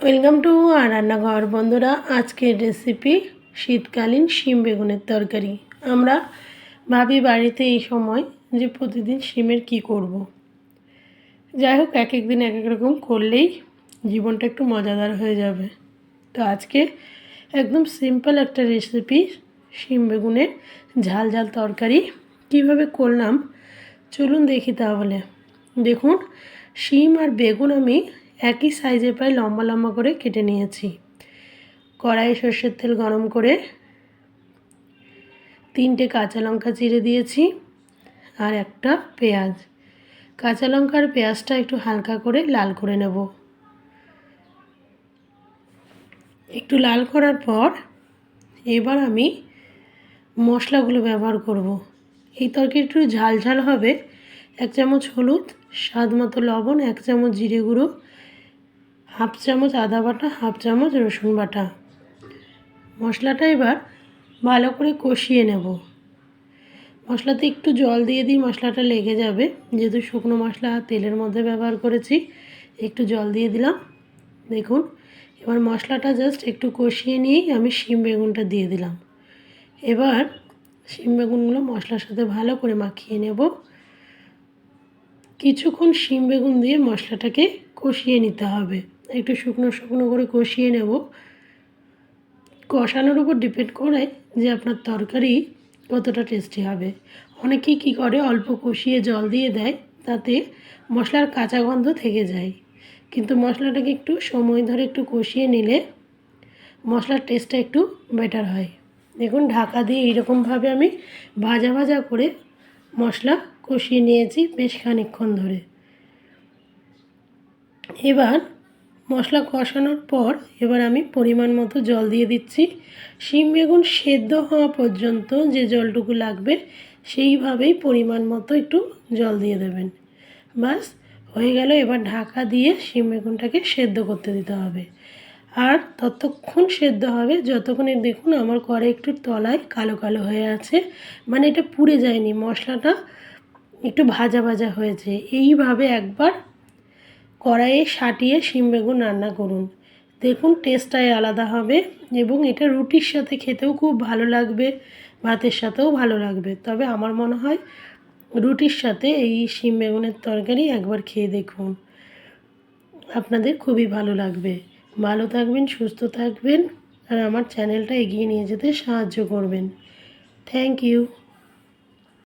Welcome to আর রান্নাঘর। বন্ধুরা, আজকের রেসিপি শীতকালীন শিম বেগুনের তরকারি। আমরা ভাবি বাড়িতে এই সময় যে প্রতিদিন শিমের কি করব। যাই হোক, এক এক দিন এক এক রকম করলেই জীবনটা একটু মজাদার হয়ে যাবে। তো আজকে একদম সিম্পল একটা রেসিপি শিম বেগুনের ঝাল ঝাল তরকারি। কীভাবে করলাম? চলুন দেখি তাহলে। দেখুন, শিম আর বেগুন আমি একই সাইজে প্রায় লম্বা লম্বা করে কেটে নিয়েছি। কড়াই সর্ষের তেল গরম করে তিনটে কাঁচা লঙ্কা চিড়ে দিয়েছি আর একটা পেঁয়াজ। কাঁচা লঙ্কার পেঁয়াজটা একটু হালকা করে লাল করে নেব। একটু লাল করার পর এবার আমি মশলাগুলো ব্যবহার করব। এই তরকারি একটু ঝাল ঝাল হবে। এক চামচ হলুদ, স্বাদ মতো লবণ, এক চামচ জিরে গুঁড়ো হাফ চামচ আদা বাটা, হাফ চামচ রসুন বাটা। মশলাটা এবার ভালো করে কষিয়ে নেব। মশলাতে একটু জল দিয়ে দিই, মশলাটা লেগে যাবে। যেহেতু শুকনো মশলা তেলের মধ্যে ব্যবহার করেছি, একটু জল দিয়ে দিলাম। দেখুন, এবার মশলাটা জাস্ট একটু কষিয়ে নিয়েই আমি শিম বেগুনটা দিয়ে দিলাম। এবার শিম বেগুনগুলো মশলার সাথে ভালো করে মাখিয়ে নেব। কিছুক্ষণ শিম বেগুন দিয়ে মশলাটাকে কষিয়ে নিতে হবে। একটু শুকনো শুকনো করে কষিয়ে নেব। কষানোর উপর ডিপেন্ড করে যে আপনার তরকারি কতটা টেস্টি হবে। অনেকেই কী করে, অল্প কষিয়ে জল দিয়ে দেয়, তাতে মশলার কাঁচা গন্ধ থেকে যায়। কিন্তু মশলাটাকে একটু সময় ধরে একটু কষিয়ে নিলে মশলার টেস্টটা একটু বেটার হয়। দেখুন, ঢাকা দিয়ে এইরকমভাবে আমি ভাজা ভাজা করে মশলা কষিয়ে নিয়েছি বেশ খানিকক্ষণ ধরে। এবার মশলা কষানোর পর এবার আমি পরিমাণ মতো জল দিয়ে দিচ্ছি। শিম বেগুন সেদ্ধ হওয়া পর্যন্ত যে জলটুকু লাগবে সেইভাবেই পরিমাণ মতো একটু জল দিয়ে দেবেন। বাস হয়ে গেল এবার ঢাকা দিয়ে শিম বেগুনটাকে সেদ্ধ করতে দিতে হবে। আর ততক্ষণ সেদ্ধ হবে, যতক্ষণে দেখুন আমার করে একটু তলায় কালো কালো হয়ে আছে। মানে এটা পুড়ে যায়নি, মশলাটা একটু ভাজা ভাজা হয়েছে। এইভাবে একবার কড়াইয়ে সাটিয়ে শিম বেগুন রান্না করুন। দেখুন টেস্টটাই আলাদা হবে এবং এটা রুটির সাথে খেতেও খুব ভালো লাগবে, ভাতের সাথেও ভালো লাগবে। তবে আমার মনে হয় রুটির সাথে এই শিম বেগুনের তরকারি একবার খেয়ে দেখুন। আপনাদের খুবই ভালো লাগবে। ভালো থাকবেন, সুস্থ থাকবেন আর আমার চ্যানেলটা এগিয়ে নিয়ে যেতে সাহায্য করবেন। Thank you